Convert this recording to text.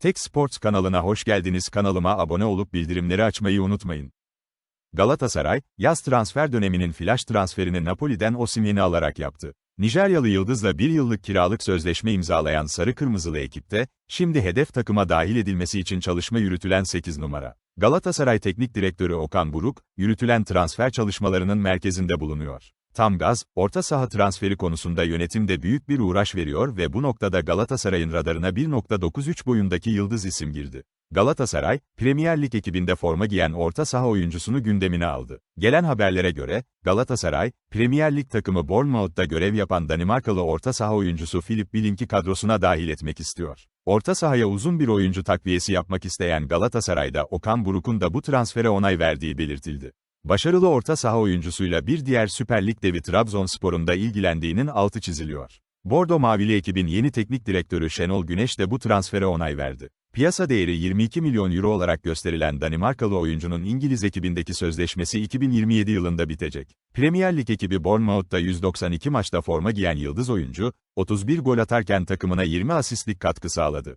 Tek Sports kanalına hoş geldiniz. Kanalıma abone olup bildirimleri açmayı unutmayın. Galatasaray, yaz transfer döneminin flash transferini Napoli'den Osimhen'i alarak yaptı. Nijeryalı Yıldız'la bir yıllık kiralık sözleşme imzalayan Sarı Kırmızılı ekipte, şimdi hedef takıma dahil edilmesi için çalışma yürütülen 8 numara. Galatasaray Teknik Direktörü Okan Buruk, yürütülen transfer çalışmalarının merkezinde bulunuyor. Tam gaz, orta saha transferi konusunda yönetimde büyük bir uğraş veriyor ve bu noktada Galatasaray'ın radarına 1.93 boyundaki yıldız isim girdi. Galatasaray, Premier Lig ekibinde forma giyen orta saha oyuncusunu gündemine aldı. Gelen haberlere göre, Galatasaray, Premier Lig takımı Bournemouth'ta görev yapan Danimarkalı orta saha oyuncusu Philip Billink'i kadrosuna dahil etmek istiyor. Orta sahaya uzun bir oyuncu takviyesi yapmak isteyen Galatasaray'da Okan Buruk'un da bu transfere onay verdiği belirtildi. Başarılı orta saha oyuncusuyla bir diğer Süper Lig devi Trabzonspor'un da ilgilendiğinin altı çiziliyor. Bordo Mavili ekibin yeni teknik direktörü Şenol Güneş de bu transfere onay verdi. Piyasa değeri 22 milyon euro olarak gösterilen Danimarkalı oyuncunun İngiliz ekibindeki sözleşmesi 2027 yılında bitecek. Premier Lig ekibi Bournemouth'ta 192 maçta forma giyen yıldız oyuncu, 31 gol atarken takımına 20 asistlik katkı sağladı.